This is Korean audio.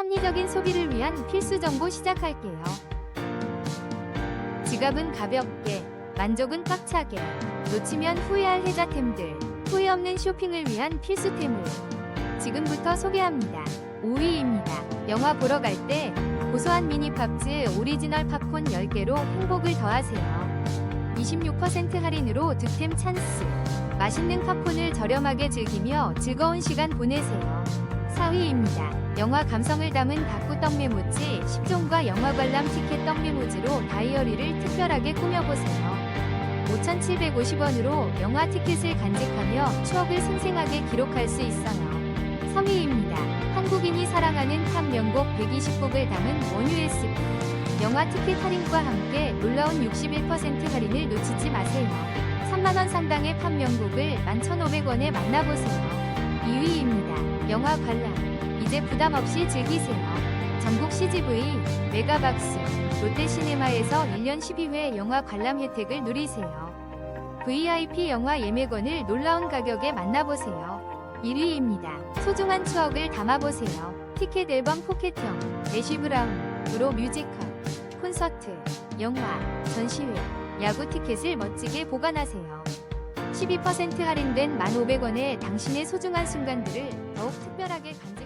합리적인 소비를 위한 필수 정보 시작할게요. 지갑은 가볍게, 만족은 꽉차게, 놓치면 후회할 혜자템들, 후회 없는 쇼핑을 위한 필수템을 지금부터 소개합니다. 5위입니다. 영화 보러 갈 때 고소한 미니 팝즈 오리지널 팝콘 10개로 행복을 더하세요. 26% 할인으로 득템 찬스. 맛있는 팝콘을 저렴하게 즐기며 즐거운 시간 보내세요. 4위입니다. 영화 감성을 담은 다꾸 떡메모지 10종과 영화 관람 티켓 떡메모지로 다이어리를 특별하게 꾸며보세요. 5,750원으로 영화 티켓을 간직하며 추억을 생생하게 기록할 수 있어요. 3위입니다. 한국인이 사랑하는 탑 명곡 120곡을 담은 원 USB. 영화 티켓 할인과 함께 놀라운 61% 할인을 놓치지 마세요. 3만원 상당의 팝 명곡을 11,500원에 만나보세요. 2위입니다. 영화 관람. 이제 부담 없이 즐기세요. 전국 CGV, 메가박스, 롯데시네마에서 1년 12회 영화 관람 혜택을 누리세요. VIP 영화 예매권을 놀라운 가격에 만나보세요. 1위입니다. 소중한 추억을 담아보세요. 티켓 앨범 포켓형, 애쉬 브라운으로 뮤지컬, 콘서트, 영화, 전시회, 야구 티켓을 멋지게 보관하세요. 12% 할인된 1,500원에 당신의 소중한 순간들을 더욱 특별하게 간직